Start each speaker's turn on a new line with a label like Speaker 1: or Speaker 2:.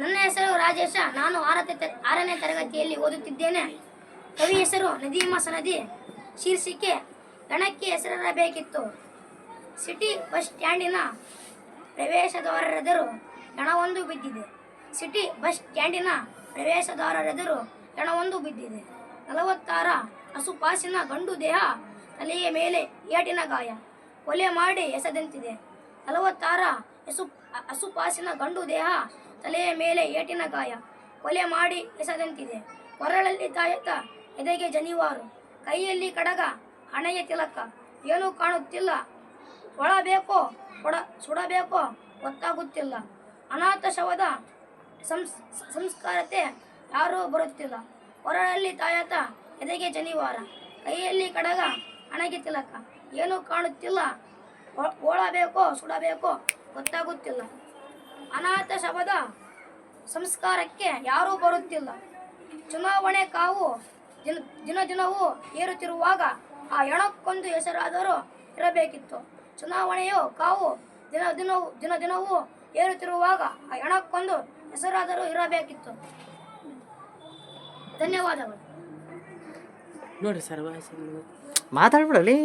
Speaker 1: ನನ್ನ ಹೆಸರು ರಾಜೇಶ. ನಾನು ಆರನೇ ಆರನೇ ತರಗತಿಯಲ್ಲಿ ಓದುತ್ತಿದ್ದೇನೆ. ಕವಿ ಹೆಸರು ನದಿ ಮಾಸ ನದಿ ಶೀರ್ಷಿಕೆ, ಗಣಕ್ಕೆ ಹೆಸರಿರಬೇಕಿತ್ತು. ಸಿಟಿ ಬಸ್ ಸ್ಟ್ಯಾಂಡಿನ ಪ್ರವೇಶದ್ವಾರರೆದುರು ಗಣವೊಂದು ಬಿದ್ದಿದೆ. ಸಿಟಿ ಬಸ್ ಸ್ಟ್ಯಾಂಡಿನ ಪ್ರವೇಶದ್ವಾರರೆದುರು ಗಣವೊಂದು ಬಿದ್ದಿದೆ. ನಲವತ್ತಾರ ಹಸುಪಾಸಿನ ಗಂಡು ದೇಹ ತಲೆಯ ಮೇಲೆ ಏಟಿನ ಗಾಯ. ಕೊಲೆ ಮಾಡಿ ಎಸೆದಂತಿದೆ. ನಲವತ್ತಾರ ಹಸು ಹಸುಪಾಸಿನ ಗಂಡು ದೇಹ, ತಲೆಯ ಮೇಲೆ ಏಟಿನ ಗಾಯ, ಕೊಲೆ ಮಾಡಿ ಎಸದಂತಿದೆ. ಹೊರಳಲ್ಲಿ ತಾಯತ ಎದೆಗೆ ಜನಿವಾರು, ಕೈಯಲ್ಲಿ ಕಡಗ, ಹಣೆಯ ತಿಲಕ. ಏನೂ ಕಾಣುತ್ತಿಲ್ಲ. ಒಳಬೇಕೋ ಕೊಡ ಸುಡಬೇಕೋ, ಗೊತ್ತಾಗುತ್ತಿಲ್ಲ. ಅನಾಥ ಶವದ ಸಂಸ್, ಸಂಸ್ಕಾರತೆ ಯಾರೂ ಬರುತ್ತಿಲ್ಲ. ಹೊರಳಲ್ಲಿ ತಾಯತ ಎದೆಗೆ ಜನಿವಾರ, ಕೈಯಲ್ಲಿ ಕಡಗ, ಹಣೆಗೆ ತಿಲಕ. ಏನೂ ಕಾಣುತ್ತಿಲ್ಲ. ಓಳಬೇಕೋ ಸುಡಬೇಕೋ, ಗೊತ್ತಾಗುತ್ತಿಲ್ಲ. ಅನಾಥ ಶಬದ ಸಂಸ್ಕಾರಕ್ಕೆ ಯಾರೂ ಬರುತ್ತಿಲ್ಲ. ಚುನಾವಣೆ ಕಾವು ದಿನ ದಿನ ದಿನವೂ ಏರುತ್ತಿರುವಾಗ ಆ ಹೆಣಕ್ಕೊಂದು ಹೆಸರಾದರೂ ಇರಬೇಕಿತ್ತು. ಚುನಾವಣೆಯು ಕಾವು ದಿನ ದಿನವೂ ದಿನ ದಿನವೂ ಏರುತ್ತಿರುವಾಗ ಆ ಹೆಣಕ್ಕೊಂದು ಹೆಸರಾದರೂ ಇರಬೇಕಿತ್ತು. ಧನ್ಯವಾದಗಳು.
Speaker 2: ನೋಡಿ ಸರ್ ಮಾತಾಡ್ಬಿಡಲಿ